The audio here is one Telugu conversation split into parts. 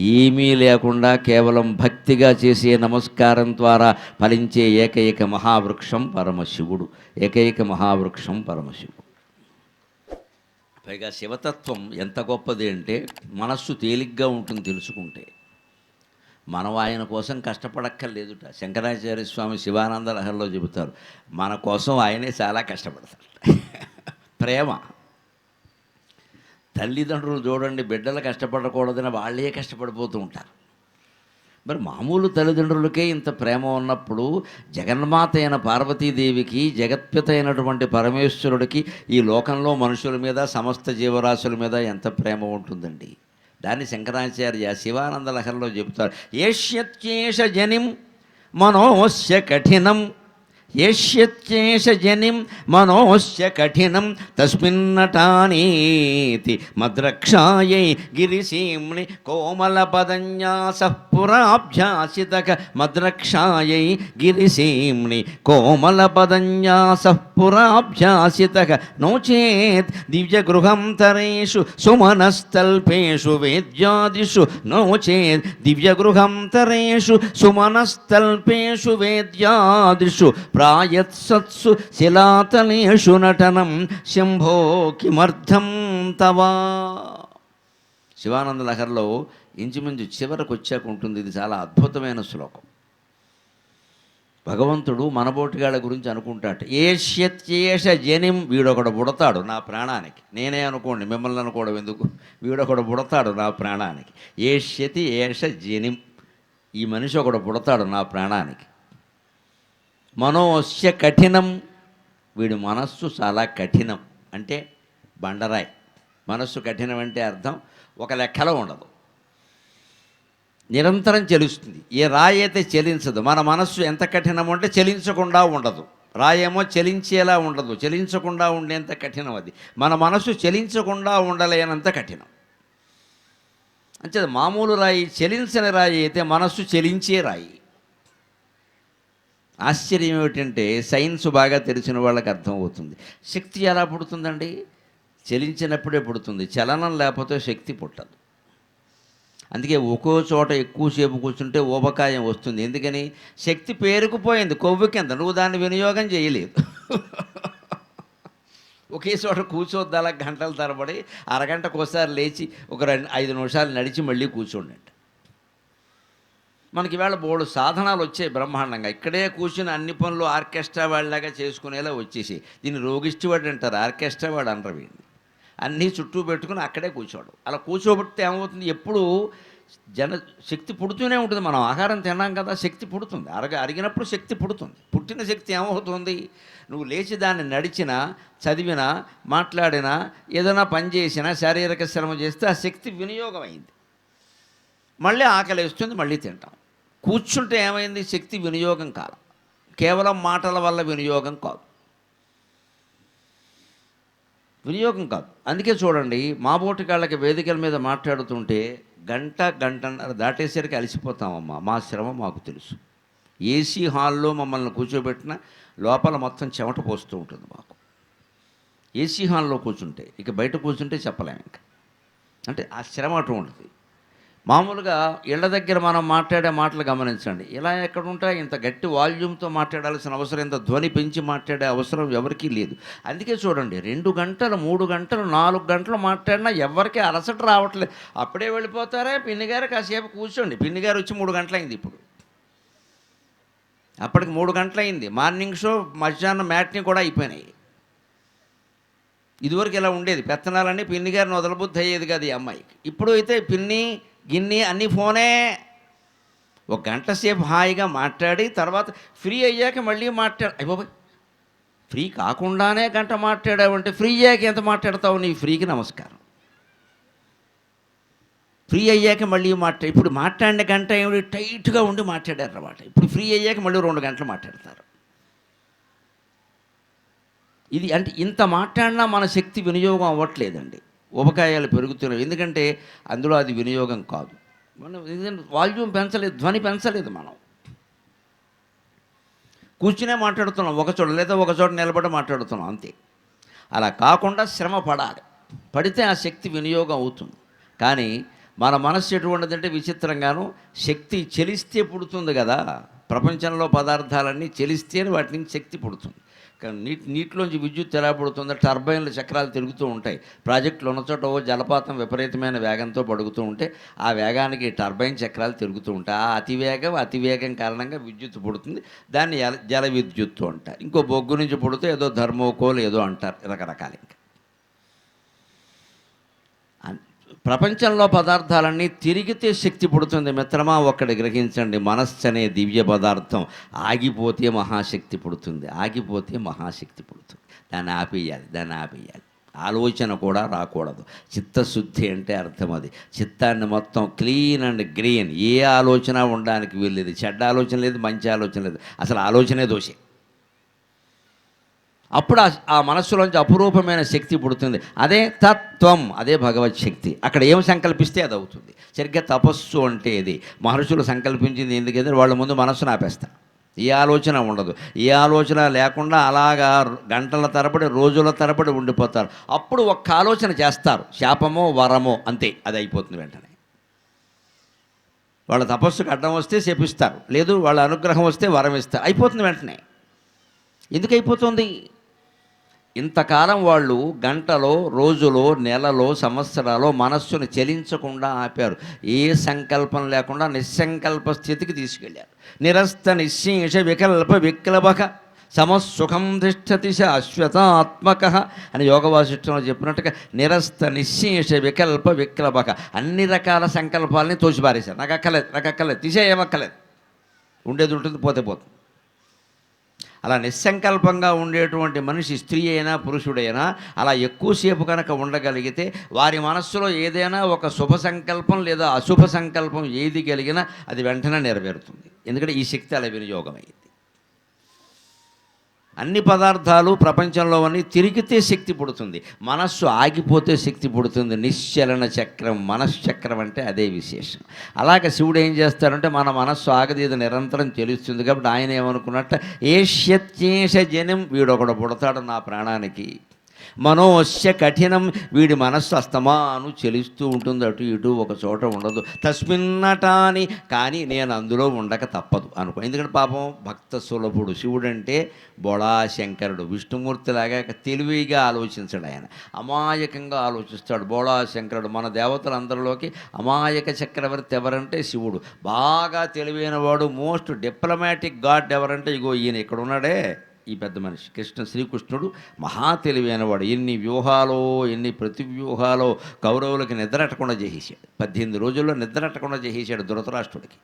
ఏమీ లేకుండా కేవలం భక్తిగా చేసే నమస్కారం ద్వారా ఫలించే ఏకైక మహావృక్షం పరమశివుడు. ఏకైక మహావృక్షం పరమశివుడు. పైగా శివతత్వం ఎంత గొప్పది అంటే మనస్సు తేలిగ్గా ఉంటుంది తెలుసుకుంటే. మనం ఆయన కోసం కష్టపడక్కర్లేదుట. శంకరాచార్య స్వామి శివానంద లహర్లో చెబుతారు మన కోసం ఆయనే చాలా కష్టపడతారు ప్రేమ. తల్లిదండ్రులు చూడండి బిడ్డలు కష్టపడకూడదని వాళ్ళే కష్టపడిపోతూ ఉంటారు. మరి మామూలు తల్లిదండ్రులకే ఇంత ప్రేమ ఉన్నప్పుడు జగన్మాత అయిన పార్వతీదేవికి జగత్పిత అయినటువంటి పరమేశ్వరుడికి ఈ లోకంలో మనుషుల మీద సమస్త జీవరాశుల మీద ఎంత ప్రేమ ఉంటుందండి? దాన్ని శంకరాచార్య శివానంద లహరిలో చెబుతారు. ఏష్యత్యేష జనిం మనోస్య కఠినం ఏష్యత్యేష జనిం మనోస్య కఠినం తస్మిన్నటానీతి మద్రక్షాయై గిరిసీమ్ని కోమల పదన్యాస పురాభ్యాసితక మద్రక్షాయై గిరిసీమ్ని కోమల పదన్యాస పురాభ్యాసితక నో చేత్ దివ్యగృహం తరేషు సుమనస్తల్పేషు వేద్యాదిషు నో చేత్ దివ్యగృహం తరేషు సుమనస్తల్పేషు వేద్యాదిషు ప్రాయత్సత్సు శిలాతలేషు నటనం శంభో కిమర్థం తవా. శివానంద లహర్లో ఇంచుమించు చివరకు వచ్చాక ఉంటుంది. ఇది చాలా అద్భుతమైన శ్లోకం. భగవంతుడు మనబోటిగాళ్ళ గురించి అనుకుంటాట ఏష్యత్యేష జనిం వీడొకడు పుడతాడు నా ప్రాణానికి. నేనే అనుకోండి మిమ్మల్ని అనుకోవడం ఎందుకు? వీడొకడు పుడతాడు నా ప్రాణానికి. ఏష్యతి ఏష జనిం ఈ మనిషి ఒకడు పుడతాడు నా ప్రాణానికి. మనోస్య కఠినం. వీడి మనస్సు చాలా కఠినం. అంటే బండరాయి. మనస్సు కఠినం అంటే అర్థం ఒక లెక్కలో ఉండదు. నిరంతరం చెలుస్తుంది. ఏ రాయి అయితే చెలించదు మన మనస్సు ఎంత కఠినం అంటే చెలించకుండా ఉండదు. రాయేమో చెలించేలా ఉండదు. చెలించకుండా ఉండేంత కఠినం అది. మన మనస్సు చెలించకుండా ఉండలేనంత కఠినం. అంటే మామూలు రాయి చెలించని రాయి అయితే మనస్సు చెలించే రాయి. ఆశ్చర్యం ఏమిటంటే సైన్స్ బాగా తెలిసిన వాళ్ళకి అర్థమవుతుంది శక్తి ఎలా పుడుతుందండి? చలించినప్పుడే పుడుతుంది. చలనం లేకపోతే శక్తి పుట్టదు. అందుకే ఒక్కో చోట ఎక్కువసేపు కూర్చుంటే ఊబకాయం వస్తుంది. ఎందుకని? శక్తి పేరుకుపోయింది కొవ్వు కింద. నువ్వు దాన్ని వినియోగం చేయలేదు. ఒకే చోట కూర్చోద్దాల గంటల తరబడి అరగంటకు ఒకసారి లేచి ఒక రెండు ఐదు నిమిషాలు నడిచి మళ్ళీ కూర్చోండి మనకి ఇవాళ బోడు సాధనాలు వచ్చాయి బ్రహ్మాండంగా. ఇక్కడే కూర్చుని అన్ని పనులు ఆర్కెస్ట్రా వాళ్ళలాగా చేసుకునేలా వచ్చేసి. దీన్ని రోగిష్టి వాడు అంటారు ఆర్కెస్ట్రా వాడు అనరు వీడిని. అన్నీ చుట్టూ పెట్టుకుని అక్కడే కూర్చోడు. అలా కూర్చోబెడితే ఏమవుతుంది? ఎప్పుడు జన శక్తి పుడుతూనే ఉంటుంది. మనం ఆహారం తిన్నాం కదా శక్తి పుడుతుంది. అరగ అరిగినప్పుడు శక్తి పుడుతుంది. పుట్టిన శక్తి ఏమవుతుంది? నువ్వు లేచి దాన్ని నడిచినా చదివినా మాట్లాడినా ఏదైనా పని చేసినా శారీరక శ్రమ చేస్తే ఆ శక్తి వినియోగం అయింది మళ్ళీ ఆకలి వేస్తుంది మళ్ళీ తింటాం. కూర్చుంటే ఏమైంది? శక్తి వినియోగం కాదు. కేవలం మాటల వల్ల వినియోగం కాదు. వినియోగం కాదు. అందుకే చూడండి మా బోటికాళ్ళకి వేదికల మీద మాట్లాడుతుంటే గంట గంటన్నర దాటేసరికి అలసిపోతామమ్మా. మా శ్రమ మాకు తెలుసు. ఏసీ హాల్లో మమ్మల్ని కూర్చోబెట్టిన లోపల మొత్తం చెమట పోస్తూ ఉంటుంది మాకు. ఏసీ హాల్లో కూర్చుంటే ఇక బయట కూర్చుంటే చెప్పలేము ఇంకా. అంటే ఆ శ్రమ అటు ఉంటుంది మామూలుగా ఇళ్ళ దగ్గర మనం మాట్లాడే మాటలు గమనించండి. ఇలా ఎక్కడ ఇంత గట్టి వాల్యూమ్తో మాట్లాడాల్సిన అవసరం ఇంత ధ్వని పెంచి మాట్లాడే అవసరం ఎవరికీ లేదు. అందుకే చూడండి రెండు గంటలు మూడు గంటలు నాలుగు గంటలు మాట్లాడినా ఎవరికీ అలసట రావట్లేదు. అప్పుడే వెళ్ళిపోతారే పిన్ని గారు కాసేపు కూర్చోండి. పిన్ని గారు వచ్చి మూడు గంటలైంది ఇప్పుడు. అప్పటికి మూడు గంటలైంది. మార్నింగ్ షో మధ్యాహ్నం మ్యాట్ని కూడా అయిపోయినాయి. ఇదివరకు ఇలా ఉండేది. పెత్తనాలని పిన్ని గారిని వదలబుద్ధి అయ్యేది కాదు ఈ అమ్మాయికి. ఇప్పుడు అయితే పిన్ని గిన్ని అన్ని ఫోనే. ఒక గంట సేపు హాయిగా మాట్లాడి తర్వాత ఫ్రీ అయ్యాక మళ్ళీ మాట్లాడు. అయిపోయి ఫ్రీ కాకుండానే గంట మాట్లాడావంటే ఫ్రీ అయ్యాక ఎంత మాట్లాడతావు? నీ ఫ్రీకి నమస్కారం. ఫ్రీ అయ్యాక మళ్ళీ మాట్లా ఇప్పుడు మాట్లాడిన గంట ఏమిటి? టైట్గా ఉండి మాట్లాడారు అన్నమాట ఇప్పుడు ఫ్రీ అయ్యాక మళ్ళీ రెండు గంటలు మాట్లాడతారు. ఇది అంటే ఇంత మాట్లాడినా మన శక్తి వినియోగం అవ్వట్లేదండి. ఉపకాయాలు పెరుగుతున్నాయి. ఎందుకంటే అందులో అది వినియోగం కాదు. మనం వాల్యూమ్ పెంచలేదు ధ్వని పెంచలేదు మనం. కూర్చునే మాట్లాడుతున్నాం ఒక చోట లేదా ఒక చోట నిలబడి మాట్లాడుతున్నాం అంతే. అలా కాకుండా శ్రమ పడాలి. పడితే ఆ శక్తి వినియోగం అవుతుంది. కానీ మన మనస్సు ఎటువంటిదంటే విచిత్రంగాను శక్తి చెలిస్తే పుడుతుంది కదా. ప్రపంచంలో పదార్థాలన్నీ చెలిస్తేనే వాటి నుంచి శక్తి పుడుతుంది. నీటి నీటిలోంచి విద్యుత్ ఎలా పుడుతుందో టర్బైన్ల చక్రాలు తిరుగుతూ ఉంటాయి. ప్రాజెక్టులు ఉన్న చోట ఓ జలపాతం విపరీతమైన వేగంతో పడుగుతూ ఉంటే ఆ వేగానికి టర్బైన్ చక్రాలు తిరుగుతూ ఉంటాయి. ఆ అతివేగం అతివేగం కారణంగా విద్యుత్ పుడుతుంది. దాన్ని జల- జల విద్యుత్తు అంటారు. ఇంకో బొగ్గు నుంచి పుడితే ఏదో ధర్మోకోలు ఏదో అంటారు రకరకాలు ఇంకా అన్- ప్రపంచంలో పదార్థాలన్నీ తిరిగితే శక్తి పుడుతుంది. మిత్రమా ఒక్కడి గ్రహించండి. మనస్సు అనే దివ్య పదార్థం ఆగిపోతే మహాశక్తి పుడుతుంది. ఆగిపోతే మహాశక్తి పుడుతుంది. దాన్ని ఆపేయాలి దాన్ని ఆపేయాలి. ఆలోచన కూడా రాకూడదు. చిత్తశుద్ధి అంటే అర్థం అది. చిత్తాన్ని మొత్తం క్లీన్ అండ్ గ్రీన్. ఏ ఆలోచన ఉండడానికి వీల్లేదు. చెడ్డ ఆలోచన లేదు మంచి ఆలోచన లేదు. అసలు ఆలోచనే దోషే. అప్పుడు ఆ- ఆ మనస్సులోంచి అపురూపమైన శక్తి పుడుతుంది. అదే తత్వం అదే భగవత్ శక్తి. అక్కడ ఏం సంకల్పిస్తే అది అవుతుంది. సరిగ్గా తపస్సు అంటే ఇది మహర్షులు సంకల్పించింది ఎందుకంటే వాళ్ళ ముందు మనస్సును ఆపేస్తారు ఏ ఆలోచన ఉండదు. ఏ ఆలోచన లేకుండా అలాగా గంటల తరబడి రోజుల తరబడి ఉండిపోతారు. అప్పుడు ఒక్క ఆలోచన చేస్తారు. శాపమో వరమో అంతే. అది అయిపోతుంది వెంటనే. వాళ్ళ తపస్సుకు అడ్డం వస్తే శపిస్తారు. లేదు వాళ్ళ అనుగ్రహం వస్తే వరం ఇస్తారు అయిపోతుంది వెంటనే. ఎందుకు అయిపోతుంది? ఇంతకాలం వాళ్ళు గంటలో రోజులో నెలలో సంవత్సరాలో మనస్సును చలించకుండా ఆపారు. ఏ సంకల్పం లేకుండా నిస్సంకల్ప స్థితికి తీసుకెళ్ళారు నిరస్త నిశ్శేష వికల్ప విక్లభక సమసుఖం తిష్టతి అశ్వతాత్మక అని యోగవాసిష్టంలో చెప్పినట్టుగా నిరస్త నిశ్శేష వికల్ప విక్లభక అన్ని రకాల సంకల్పాలని తోసిపారేశారు. నాకు అక్కలేదు నాకు అక్కలేదు తీసేయమక్కలేదు ఉండేది ఉంటుంది పోతే పోతుంది. అలా నిస్సంకల్పంగా ఉండేటువంటి మనిషి స్త్రీ అయినా పురుషుడైనా అలా ఎక్కువసేపు కనుక ఉండగలిగితే వారి మనస్సులో ఏదైనా ఒక శుభ సంకల్పం లేదా అశుభ సంకల్పం ఏది కలిగినా అది వెంటనే నెరవేరుతుంది. ఎందుకంటే ఈ శక్తి అలా వినియోగమైంది అన్ని పదార్థాలు ప్రపంచంలో అన్నీ తిరిగితే శక్తి పుడుతుంది. మనస్సు ఆగిపోతే శక్తి పుడుతుంది. నిశ్చలన చక్రం మనశ్చక్రం అంటే అదే విశేషం. అలాగే శివుడు ఏం చేస్తాడంటే మన మనస్సు ఆగదీది నిరంతరం తెలుస్తుంది కాబట్టి ఆయన ఏమనుకున్నట్ట ఏష్యత్యేష జనం వీడొకడు పుడతాడు నా ప్రాణానికి. మనోస్య కఠినం. వీడి మనస్సు అస్తమాను చెలిస్తూ ఉంటుంది. అటు ఇటు ఒక చోట ఉండదు. తస్మిన్నటాని కానీ నేను అందులో ఉండక తప్పదు అనుకో. ఎందుకంటే పాపం భక్త సులభుడు శివుడంటే బొళా శంకరుడు విష్ణుమూర్తిలాగా తెలివిగా ఆలోచించడు ఆయన. అమాయకంగా ఆలోచిస్తాడు బోళా శంకరుడు మన దేవతలందరిలోకి అమాయక చక్రవర్తి ఎవరంటే శివుడు. బాగా తెలివైన వాడు మోస్ట్ డిప్లొమాటిక్ గాడ్ ఎవరంటే ఇగో ఈయన ఇక్కడ ఉన్నాడే ఈ పెద్ద మనిషి. కృష్ణ శ్రీకృష్ణుడు మహా తెలివైనవాడు. ఎన్ని వ్యూహాలో ఎన్ని ప్రతి వ్యూహాలో కౌరవులకి నిద్రట్టకుండా చేసేసాడు పద్దెనిమిది రోజుల్లో నిద్రట్టకుండా చేసేసాడు ధృతరాష్ట్రుడికి.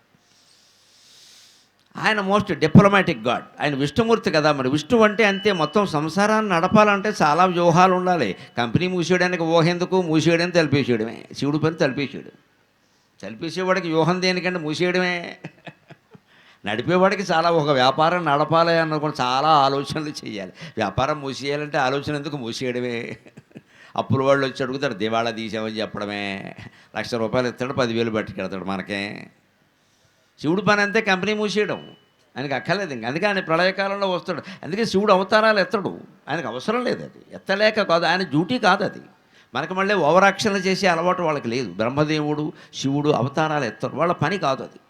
ఆయన మోస్ట్ డిప్లొమాటిక్ గాడ్. ఆయన విష్ణుమూర్తి కదా మరి. విష్ణు అంటే అంతే. మొత్తం సంసారాన్ని నడపాలంటే చాలా వ్యూహాలు ఉండాలి. కంపెనీ మూసేయడానికి ఊహెందుకు మూసేయడం తలిపేసేయడమే. శివుడు పని తలిపేసేయడం. తలిపేసేవాడికి వ్యూహం దేనికంటే మూసేయడమే. నడిపేవాడికి చాలా ఒక వ్యాపారం నడపాలి అన్నప్పుడు చాలా ఆలోచనలు చేయాలి. వ్యాపారం మూసేయాలంటే ఆలోచన ఎందుకు మూసేయడమే? అప్పుల వాళ్ళు వచ్చి అడుగుతారు దివాళా తీసామని చెప్పడమే. లక్ష రూపాయలు ఇస్తాడు పదివేలు పట్టుకెడతాడు మనకే. శివుడు పని అంతే కంపెనీ మూసేయడం. ఆయనకి అక్కర్లేదు ఇంక. అందుకే ఆయన ప్రళయకాలంలో వస్తాడు. అందుకే శివుడు అవతారాలు ఎత్తడు. ఆయనకు అవసరం లేదు అది. ఎత్తలేక కాదు ఆయన డ్యూటీ కాదు అది. మనకు మళ్ళీ ఓవరాక్షణ చేసే అలవాటు వాళ్ళకి లేదు. బ్రహ్మదేవుడు శివుడు అవతారాలు ఎత్తరు. వాళ్ళ పని కాదు అది.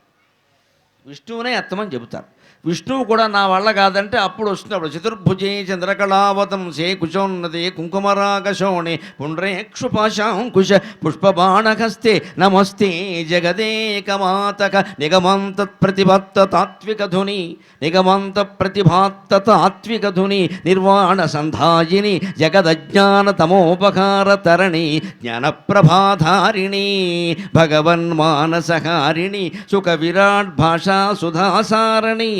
విష్ణువునే ఎత్తమని చెబుతారు. విష్ణువు కూడా నా వల్ల కాదంటే అప్పుడు వస్తున్నప్పుడు చతుర్భుజే చంద్రకళావతం సే కుశోన్నదే కుంకుమరాగశోణి పుండ్రేక్షుపాశాంకుశ పుష్పబాణహస్తే నమస్తే జగదేకమాతక నిగమంత ప్రతిభత్త తాత్విక ధుని నిగమంత ప్రతిభాత్త తాత్విక ధుని నిర్వాణ సంధాయిని జగదజ్ఞాన తమోపకార తరణి జ్ఞానప్రభాధారిణి భగవన్మానసహారిణి సుఖ విరాట్ భాషా సుధాసారణి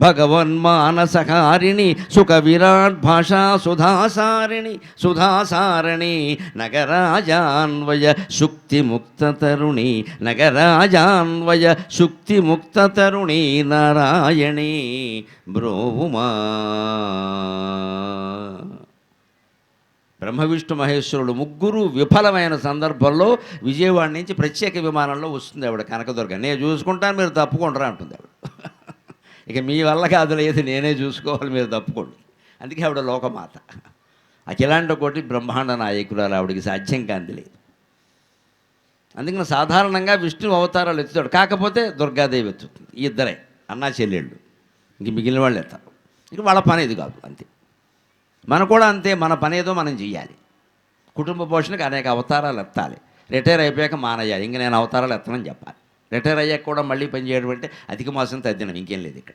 భగవన్మానసహారిణి సుఖ విరాట్ భాషా సుధాసారిణి సుధాసారణి నగరాజాన్వయ శుక్తిముక్త తరుణి నగరాజాన్వయ శుక్తిముక్త తరుణి నారాయణి బ్రోవుమా. బ్రహ్మ విష్ణు మహేశ్వరుడు ముగ్గురు విఫలమైన సందర్భంలో విజయవాడ నుంచి ప్రత్యేక విమానంలో వస్తుంది ఆవిడ కనకదుర్గ. నేను చూసుకుంటాను మీరు తప్పుకుంటారా అంటుంది ఇక మీ వల్ల కాదు లేదు నేనే చూసుకోవాలి మీరు తప్పుకోండి. అందుకే ఆవిడ లోకమాత. అఖిలాండ కోటి బ్రహ్మాండ నాయకురాలు ఆవిడకి సాధ్యం కాంతి లేదు. అందుకని సాధారణంగా విష్ణు అవతారాలు ఎత్తుతాడు. కాకపోతే దుర్గాదేవి ఎత్తుతుంది. ఈ ఇద్దరే అన్నా చెల్లెళ్ళు. ఇంక మిగిలిన వాళ్ళు ఎత్తారు. ఇక వాళ్ళ పని ఇది కాదు అంతే. మన కూడా అంతే మన పని ఏదో మనం చెయ్యాలి. కుటుంబ పోషణకు అనేక అవతారాలు ఎత్తాలి. రిటైర్ అయిపోయాక మానేయాలి. ఇంక నేను అవతారాలు ఎత్తనని చెప్పాలి. రిటైర్ అయ్యాక కూడా మళ్ళీ పని చేయడం అంటే అధిక మాసం తద్దినం ఇంకేం లేదు ఇక్కడ.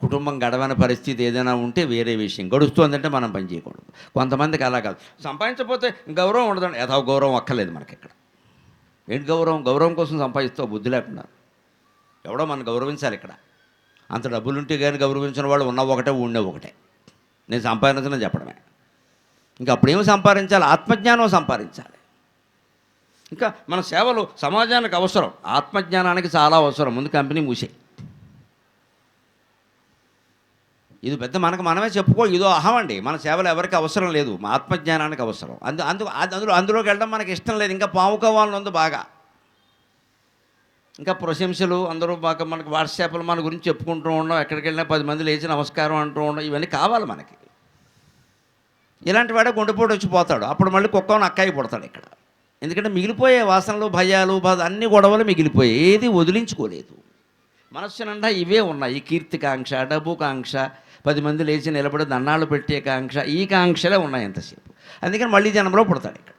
కుటుంబం గడవని పరిస్థితి ఏదైనా ఉంటే వేరే విషయం. గడుస్తుందంటే మనం పని చేయకూడదు. కొంతమందికి అలా కాదు. సంపాదించకపోతే గౌరవం ఉండదండి యథా గౌరవం అక్కర్లేదు మనకి ఇక్కడ. ఏంటి గౌరవం? గౌరవం కోసం సంపాదిస్తావు బుద్ధి లేకుండా. ఎవడో మనం గౌరవించాలి ఇక్కడ. అంత డబ్బులుంటే కానీ గౌరవించిన వాళ్ళు ఉన్న ఒకటే ఉండే ఒకటే. నేను సంపాదించనని చెప్పడమే. ఇంకా అప్పుడేమి సంపాదించాలి? ఆత్మజ్ఞానం సంపాదించాలి. ఇంకా మన సేవలు సమాజానికి అవసరం ఆత్మజ్ఞానానికి చాలా అవసరం. ముందు కంపెనీ మూసే. ఇది పెద్ద మనకు మనమే చెప్పుకో ఇదో అహం అండి. మన సేవలు ఎవరికి అవసరం లేదు మా ఆత్మజ్ఞానానికి అవసరం. అందు అందు అది- అందులో అందులోకి వెళ్ళడం మనకి ఇష్టం లేదు. ఇంకా పాముకోవాలని ఉంది బాగా. ఇంకా ప్రశంసలు అందరూ బాగా మనకి వాట్సాప్లు మన గురించి చెప్పుకుంటూ ఉండడం ఎక్కడికి వెళ్ళినా పది మంది లేచి నమస్కారం అంటూ ఉండడం ఇవన్నీ కావాలి మనకి. ఇలాంటి వాడే గుండెపోటు వచ్చి పోతాడు. అప్పుడు మళ్ళీ కుక్కను అక్కాయి పుడతాడు ఇక్కడ. ఎందుకంటే మిగిలిపోయే వాసనలు భయాలు బాధ అన్ని గొడవలు మిగిలిపోయాయి ఏది వదిలించుకోలేదు. మనస్సు నిండా ఇవే ఉన్నాయి. ఈ కీర్తికాంక్ష డబ్బు కాంక్ష పది మంది లేచి నిలబడి దండాలు పెట్టే కాంక్ష ఈ కాంక్షలే ఉన్నాయి ఎంతసేపు అందుకని మళ్ళీ జనంలో పుడతాడు ఇక్కడ.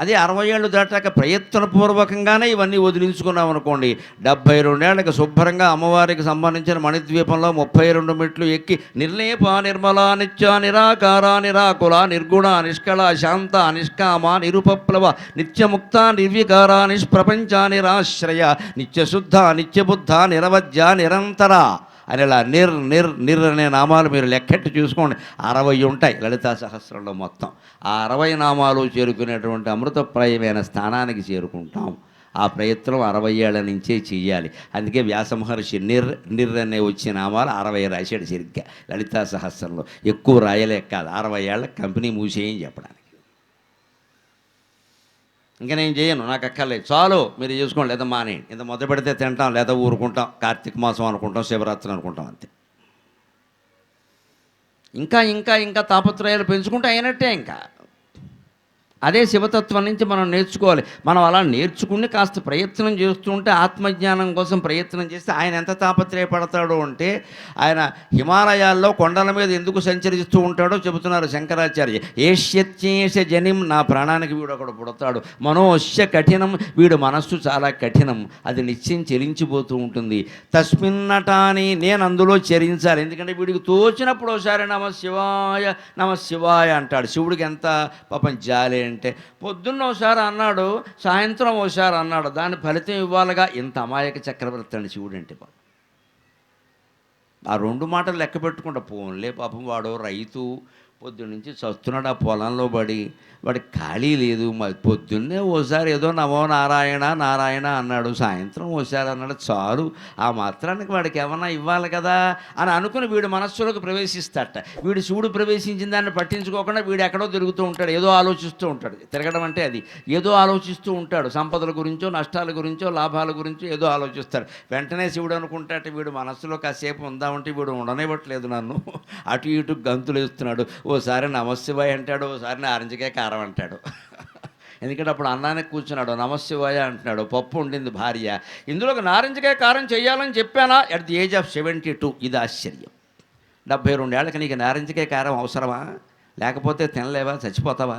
అదే అరవై ఏళ్ళు దాటాక ప్రయత్నపూర్వకంగానే ఇవన్నీ వదిలించుకున్నాం అనుకోండి. డెబ్బై రెండేళ్ళకు శుభ్రంగా అమ్మవారికి సంబంధించిన మణిద్వీపంలో ముప్పై రెండు మెట్లు ఎక్కి నిర్లేప నిర్మల నిత్య నిరాకార నిరాకుల నిర్గుణ నిష్కళ శాంత నిష్కామ నిరుపప్లవ నిత్యముక్త నిర్వికార నిష్ప్రపంచ నిరాశ్రయ నిత్యశుద్ధ నిత్యబుద్ధ నిరవధ్య నిరంతర. అని ఇలా నిర్ నిర్ నిర్ అనే నామాలు మీరు లెక్కెట్టి చూసుకోండి. అరవై ఉంటాయి లలితా సహస్రంలో మొత్తం. ఆ అరవై నామాలు చేరుకునేటువంటి అమృతప్రాయమైన స్థానానికి చేరుకుంటాం. ఆ ప్రయత్నం అరవై ఏళ్ళ నుంచే చెయ్యాలి అందుకే వ్యాసమహర్షి నిర్ నిర్ అనే వచ్చే నామాలు అరవై రాశాడు సరిగ్గా లలితా సహస్రంలో. ఎక్కువ రాయలేక కాదు. అరవై ఏళ్ళ కంపెనీ మూసేయని చెప్పడానికి. ఇంకా నేను చేయను నాకు అక్కర్లేదు. చాలు మీరు చేసుకోండి లేదా మానే ఇంత మొదలు పెడితే తింటాం లేదా ఊరుకుంటాం కార్తీక మాసం అనుకుంటాం శివరాత్రి అనుకుంటాం అంతే. ఇంకా ఇంకా ఇంకా తాపత్రయాలు పెంచుకుంటే అయినట్టే ఇంకా. అదే శివతత్వం నుంచి మనం నేర్చుకోవాలి. మనం అలా నేర్చుకుని కాస్త ప్రయత్నం చేస్తూ ఉంటే ఆత్మజ్ఞానం కోసం ప్రయత్నం చేస్తే ఆయన ఎంత తాపత్రయపడతాడో అంటే ఆయన హిమాలయాల్లో కొండల మీద ఎందుకు సంచరిస్తూ ఉంటాడో చెబుతున్నారు శంకరాచార్య. ఏష్యత్యేష జనిం నా ప్రాణానికి వీడు ఒకడు పుడతాడు. మనోశ్య కఠినం వీడు మనస్సు చాలా కఠినం. అది నిత్యం చెలించిపోతూ ఉంటుంది. తస్మిన్నటాని నేను అందులో చరించాలి. ఎందుకంటే వీడికి తోచినప్పుడు ఒకసారి నమ శివాయ నమ శివాయ అంటాడు. శివుడికి ఎంత పాపం జాలి అంటే పొద్దున్న ఒకసారి అన్నాడు సాయంత్రం ఒకసారి అన్నాడు దాని ఫలితం ఇవ్వాలిగా. ఇంత అమాయక చక్రవర్తి అండి శివుడు అంటే పాపం. ఆ రెండు మాటలు లెక్క పెట్టుకుంటా పోన్లే పాపం వాడు రైతు పొద్దున్నుంచి చస్తున్నాడు ఆ పొలంలో పడి వాడికి ఖాళీ లేదు మరి పొద్దున్నే ఓసారి ఏదో నమో నారాయణ నారాయణ అన్నాడు సాయంత్రం ఓసారి అన్నాడు చాలు ఆ మాత్రానికి వాడికి ఏమన్నా ఇవ్వాలి కదా అని అనుకుని వీడు మనస్సులోకి ప్రవేశిస్తాట. వీడు శివుడు ప్రవేశించిన దాన్ని పట్టించుకోకుండా వీడు ఎక్కడో తిరుగుతూ ఉంటాడు ఏదో ఆలోచిస్తూ ఉంటాడు. తిరగడం అంటే అది. ఏదో ఆలోచిస్తూ ఉంటాడు సంపదల గురించో నష్టాల గురించో లాభాల గురించో ఏదో ఆలోచిస్తాడు. వెంటనే శివుడు అనుకుంటాట వీడు మనస్సులో కాసేపు ఉందామంటే వీడు ఉండనివ్వట్లేదు నన్ను. అటు ఇటు గంతులు వేస్తున్నాడు ఓసారి నమశివాయ అంటాడు ఓసారి నారింజకాయ కారం అంటాడు. ఎందుకంటే అప్పుడు అన్నానికి కూర్చున్నాడు నమశివాయ అంటున్నాడు పప్పు ఉండింది భార్య. ఇందులోకి నారింజకాయ కారం చేయాలని చెప్పానా? At the age of seventy two ఇది ఆశ్చర్యం. డెబ్బై రెండేళ్ళకి నీకు నారింజకాయ కారం అవసరమా? లేకపోతే తినలేవా? చచ్చిపోతావా?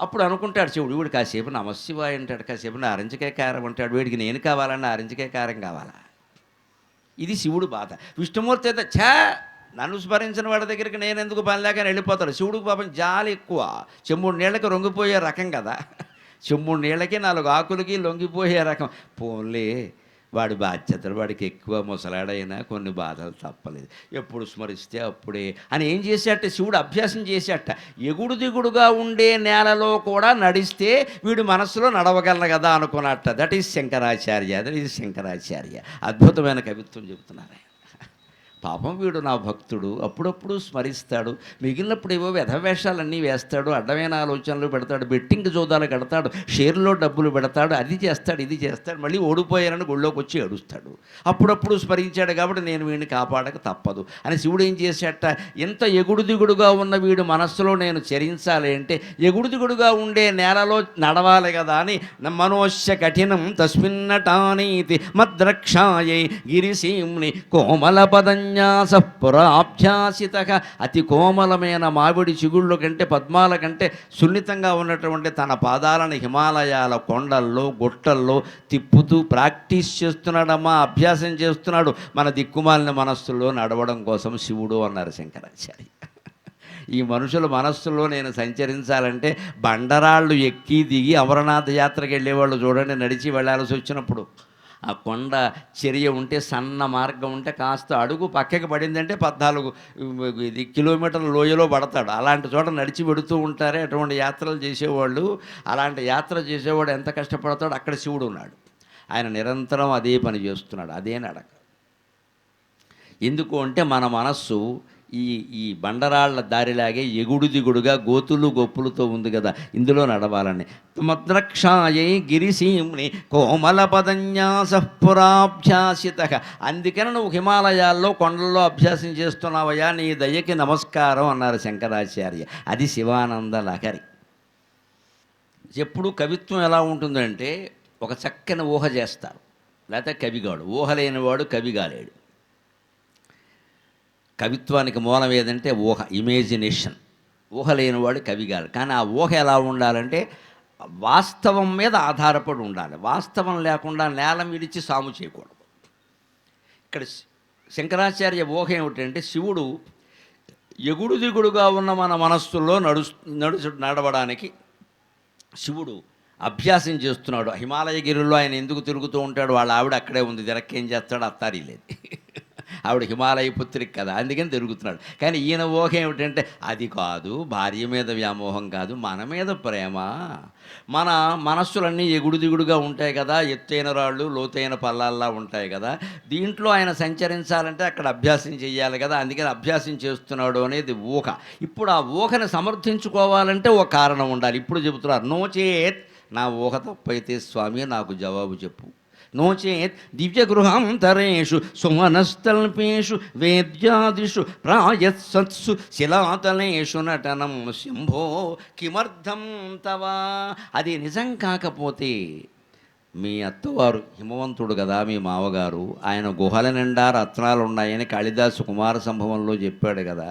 అప్పుడు అనుకుంటాడు శివుడు వీడు కాసేపు నమశివాయ అంటాడు కాసేపు నారింజకాయ కారం అంటాడు వీడికి నేను కావాలన్నా నారింజకాయ కారం కావాలా? ఇది శివుడు బాధ. విష్ణుమూర్తి అయితే ఛా నన్ను స్మరించిన వాడి దగ్గరికి నేను ఎందుకు పని లేక వెళ్ళిపోతాడు శివుడికి పాపం జాలి ఎక్కువ. చెమ్ముడు నీళ్ళకి రొంగిపోయే రకం కదా. చెమ్ముడు నీళ్ళకి నాలుగు ఆకులకి లొంగిపోయే రకం. పోన్లే వాడి బాధ్యతలు వాడికి ఎక్కువ ముసలాడైనా కొన్ని బాధలు తప్పలేదు. ఎప్పుడు స్మరిస్తే అప్పుడే. అని ఏం చేశాట శివుడు అభ్యాసం చేశాట ఎగుడు దిగుడుగా ఉండే నేలలో కూడా నడిస్తే వీడు మనసులో నడవగలను కదా అనుకున్నట్ట. That is Shankaracharya. That is Shankaracharya. అద్భుతమైన కవిత్వం చెబుతున్నారు పాపం వీడు నా భక్తుడు అప్పుడప్పుడు స్మరిస్తాడు. మిగిలినప్పుడు ఏవో వ్యధవేషాలన్నీ వేస్తాడు అడ్డమైన ఆలోచనలు పెడతాడు బెట్టింగ్ జోదాలు కడతాడు షేర్లో డబ్బులు పెడతాడు అది చేస్తాడు ఇది చేస్తాడు మళ్ళీ ఓడిపోయారని గుళ్ళోకి వచ్చి ఏడుస్తాడు. అప్పుడప్పుడు స్మరించాడు కాబట్టి నేను వీడిని కాపాడక తప్పదు. అని శివుడు ఏం చేశాట ఎంత ఎగుడు దిగుడుగా ఉన్న వీడు మనస్సులో నేను చరించాలి అంటే ఎగుడు దిగుడుగా ఉండే నేలలో నడవాలి కదా అని మనోశ్య కఠినం తస్మిన్నటానీతి మద్రక్షాయై గిరిసీమ్ని కోమల సన్యాస పురాభ్యాసిత అతి కోమలమైన మామిడి చిగుళ్ళు కంటే పద్మాల కంటే సున్నితంగా ఉన్నటువంటి తన పాదాలను హిమాలయాల కొండల్లో గుట్టల్లో తిప్పుతూ ప్రాక్టీస్ చేస్తున్నాడమ్మా అభ్యాసం చేస్తున్నాడు. మన దిక్కుమాలిన మనస్సులో నడవడం కోసం శివుడు అన్నారు శంకరాచార్య. ఈ మనుషుల మనస్సులో నేను సంచరించాలంటే బండరాళ్ళు ఎక్కి దిగి అమరనాథ యాత్రకు వెళ్ళేవాళ్ళు చూడండి నడిచి వెళ్ళాల్సి వచ్చినప్పుడు. ఆ కొండ చర్య ఉంటే సన్న మార్గం ఉంటే కాస్త అడుగు పక్కకి పడిందంటే పద్నాలుగు ఇది కిలోమీటర్ల లోయలో పడతాడు. అలాంటి చోట నడిచి పెడుతూ ఉంటారే అటువంటి యాత్రలు చేసేవాళ్ళు. అలాంటి యాత్ర చేసేవాడు ఎంత కష్టపడతాడో అక్కడ శివుడు ఉన్నాడు. ఆయన నిరంతరం అదే పని చేస్తున్నాడు. అదే నడక. ఎందుకు అంటే మన మనస్సు ఈ ఈ బండరాళ్ళ దారిలాగే ఎగుడు దిగుడుగా గోతులు గొప్పులతో ఉంది కదా ఇందులో నడవాలని. మద్రక్షాయై గిరిసీముని కోమల పదన్యాస పురాభ్యాసిత అందుకని నువ్వు హిమాలయాల్లో కొండల్లో అభ్యాసం చేస్తున్నావయ్యా నీ దయకి నమస్కారం అన్నారు శంకరాచార్య. అది శివానంద లహరి. ఎప్పుడు కవిత్వం ఎలా ఉంటుందంటే ఒక చక్కని ఊహ చేస్తారు. లేకపోతే కవిగాడు ఊహ లేనివాడు కవి కాలేడు కవిత్వానికి మూలం ఏదంటే ఊహ ఇమేజినేషన్ ఊహ లేనివాడు కవి కాదు. కానీ ఆ ఊహ ఎలా ఉండాలంటే వాస్తవం మీద ఆధారపడి ఉండాలి. వాస్తవం లేకుండా నేల విడిచి సాము చేయకూడదు. ఇక్కడ శ- శంకరాచార్య ఊహ ఏమిటంటే శివుడు ఎగుడు దిగుడుగా ఉన్న మన మనస్సుల్లో నడు నడుచు నడవడానికి శివుడు అభ్యాసం చేస్తున్నాడు. హిమాలయగిరిలో ఆయన ఎందుకు తిరుగుతూ ఉంటాడు? వాళ్ళ ఆవిడ అక్కడే ఉంది. జరక్కేం చేస్తాడు అత్తారి లేదు ఆవిడ హిమాలయ పుత్రికి కదా అందుకని తిరుగుతున్నాడు. కానీ ఈయన ఊహ ఏమిటంటే అది కాదు భార్య మీద వ్యామోహం కాదు మన మీద ప్రేమ. మన మనస్సులన్నీ ఎగుడు దిగుడుగా ఉంటాయి కదా ఎత్తైన రాళ్ళు లోతైన పల్లాల్లా ఉంటాయి కదా. దీంట్లో ఆయన సంచరించాలంటే అక్కడ అభ్యాసం చేయాలి కదా అందుకని అభ్యాసం చేస్తున్నాడు అనేది ఊహ. ఇప్పుడు ఆ ఊహను సమర్థించుకోవాలంటే ఒక కారణం ఉండాలి. ఇప్పుడు చెబుతున్నారు నో చేత్ నా ఊహ తప్పైతే స్వామి నాకు జవాబు చెప్పు. నో చేత్ దివ్యగృహాంతరేషు సుమనస్తల్పేషు వేద్యాదిషు ప్రాయత్సత్సు శిలాతలేషు నటనం శంభో కిమర్థం తవా అది నిజం కాకపోతే మీ అత్తవారు హిమవంతుడు కదా మీ మావగారు ఆయన గుహల నిండా రత్నాలు ఉన్నాయని కాళిదాసు కుమార సంభవంలో చెప్పాడు కదా.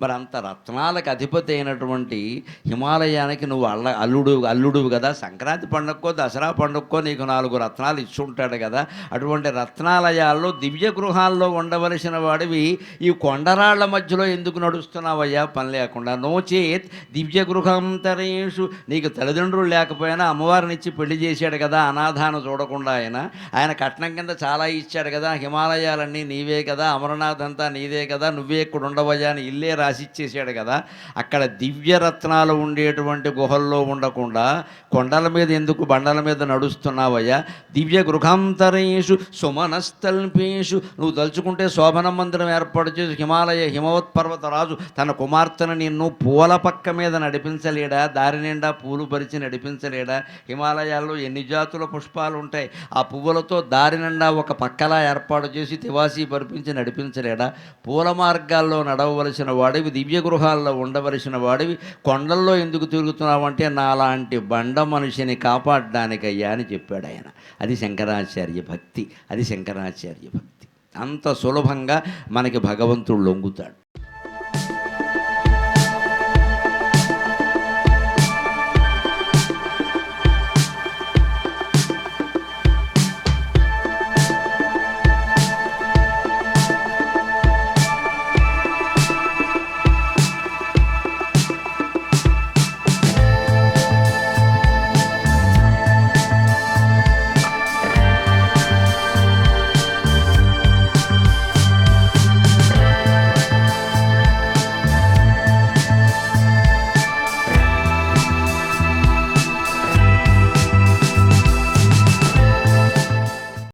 మరి అంత రత్నాలకు అధిపతి అయినటువంటి హిమాలయానికి నువ్వు అల్ల అల్లుడు అల్లుడు కదా. సంక్రాంతి పండుగకో దసరా పండుగకో నీకు నాలుగు రత్నాలు ఇచ్చుంటాడు కదా. అటువంటి రత్నాలయాల్లో దివ్య గృహాల్లో ఉండవలసిన వాడివి ఈ కొండరాళ్ళ మధ్యలో ఎందుకు నడుస్తున్నావయ్యా? పని లేకుండా. నోచేత్ దివ్య గృహాంతరేషు. నీకు తల్లిదండ్రులు లేకపోయినా అమ్మవారిని ఇచ్చి పెళ్ళి చేశాడు కదా అనాథాన చూడకుండా ఆయన. ఆయన కట్నం కింద చాలా ఇచ్చాడు కదా. హిమాలయాలన్నీ నీవే కదా అమరనాథ్ అంతా నీదే కదా నువ్వే ఇక్కడ ఉండవయ్యా అని ఇల్లే రాసిచ్చేసాడు కదా అక్కడ దివ్యరత్నాలు ఉండేటువంటి గుహల్లో ఉండకుండా కొండల మీద ఎందుకు బండల మీద నడుస్తున్నావయ్యా? దివ్య గృహాంతరేషు సుమనస్తల్పేషు నువ్వు తలుచుకుంటే శోభన మందిరం ఏర్పాటు చేసి హిమాలయ హిమవత్ పర్వత రాజు తన కుమార్తెను నిన్ను పూల పక్క మీద నడిపించలేడా? దారి నిండా పూలు పరిచి నడిపించలేడా? హిమాలయాల్లో ఎన్ని జాతుల పుష్పాలు ఉంటాయి? ఆ పువ్వులతో దారి నిండా ఒక పక్కలా ఏర్పాటు చేసి తివాసీ పరిపించి నడిపించలేడా? పూల మార్గాల్లో నడవవలసిన వాడు వాడివి దివ్య గృహాల్లో ఉండవలసిన వాడివి కొండల్లో ఎందుకు తిరుగుతున్నావంటే నాలాంటి బండ మనిషిని కాపాడడానికయ్యా అని చెప్పాడు ఆయన. అది శంకరాచార్య భక్తి అది శంకరాచార్య భక్తి. అంత సులభంగా మనకి భగవంతుడు లొంగుతాడు.